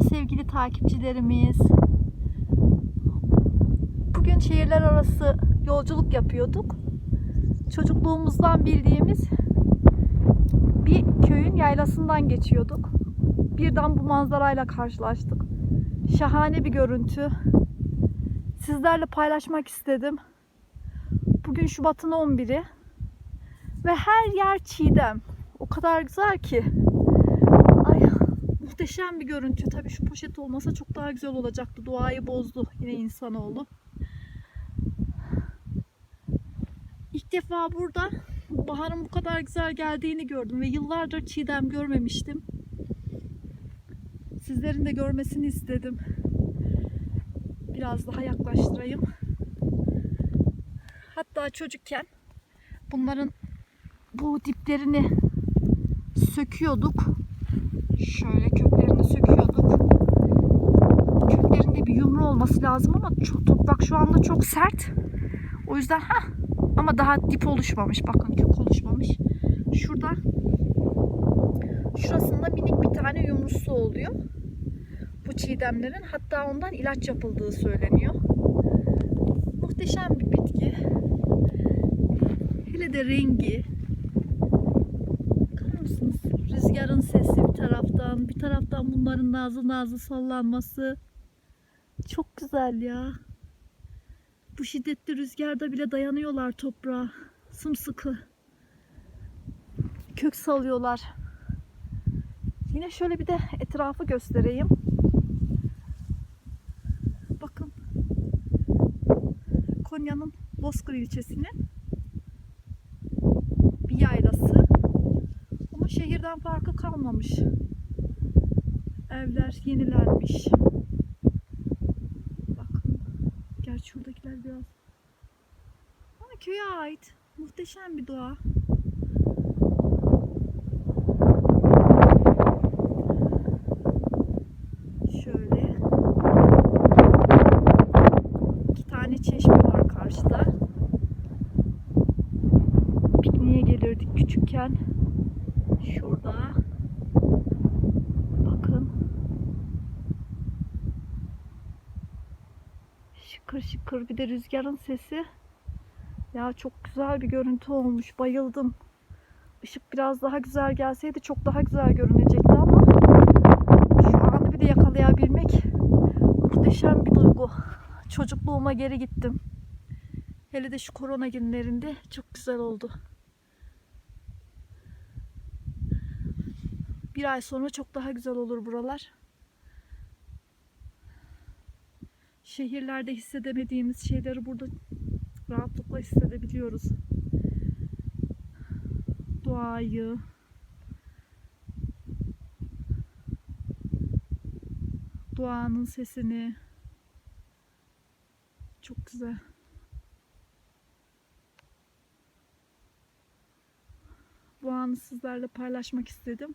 Sevgili takipçilerimiz. Bugün şehirler arası yolculuk yapıyorduk. Çocukluğumuzdan bildiğimiz bir köyün yaylasından geçiyorduk. Birden bu manzarayla karşılaştık. Şahane bir görüntü. Sizlerle paylaşmak istedim. Bugün Şubat'ın 11'i ve her yer çiğdem. O kadar güzel ki. Muhteşem bir görüntü. Tabii şu poşet olmasa çok daha güzel olacaktı. Doğayı bozdu yine insanoğlu. İlk defa burada baharın bu kadar güzel geldiğini gördüm ve yıllardır çiğdem görmemiştim. Sizlerin de görmesini istedim. Biraz daha yaklaştırayım. Hatta çocukken bunların bu diplerini söküyorduk. Şöyle köklerini söküyorduk. Köklerinde bir yumru olması lazım ama çok, toprak şu anda çok sert. O yüzden ha ama daha dip oluşmamış. Bakın kök oluşmamış. Şurada şurasında minik bir tane yumrusu oluyor. Bu çiğdemlerin hatta ondan ilaç yapıldığı söyleniyor. Muhteşem bir bitki. Hele de rengi. Mısınız? Rüzgarın sesi bir taraftan, bir taraftan bunların nazlı nazlı sallanması. Çok güzel ya. Bu şiddetli rüzgarda bile dayanıyorlar toprağa. Sımsıkı. Kök salıyorlar. Yine şöyle bir de etrafı göstereyim. Bakın. Konya'nın Bozkır ilçesinin bir yaylası. Ama şehirden farkı kalmamış. Evler yenilenmiş. Bakın. Gerçi şuradakiler biraz ama köye ait. Muhteşem bir doğa. Şöyle. İki tane çeşme var karşıda. Pikniğe gelirdik küçükken. Şurada. Bakın. Şıkır şıkır bir de rüzgarın sesi. Ya çok güzel bir görüntü olmuş. Bayıldım. Işık biraz daha güzel gelseydi çok daha güzel görünecekti ama şu anı bir de yakalayabilmek muhteşem bir duygu. Çocukluğuma geri gittim. Hele de şu korona günlerinde çok güzel oldu. Bir ay sonra çok daha güzel olur buralar. Şehirlerde hissedemediğimiz şeyleri burada rahatlıkla hissedebiliyoruz. Doğayı, doğanın sesini. Çok güzel. Bu anı sizlerle paylaşmak istedim.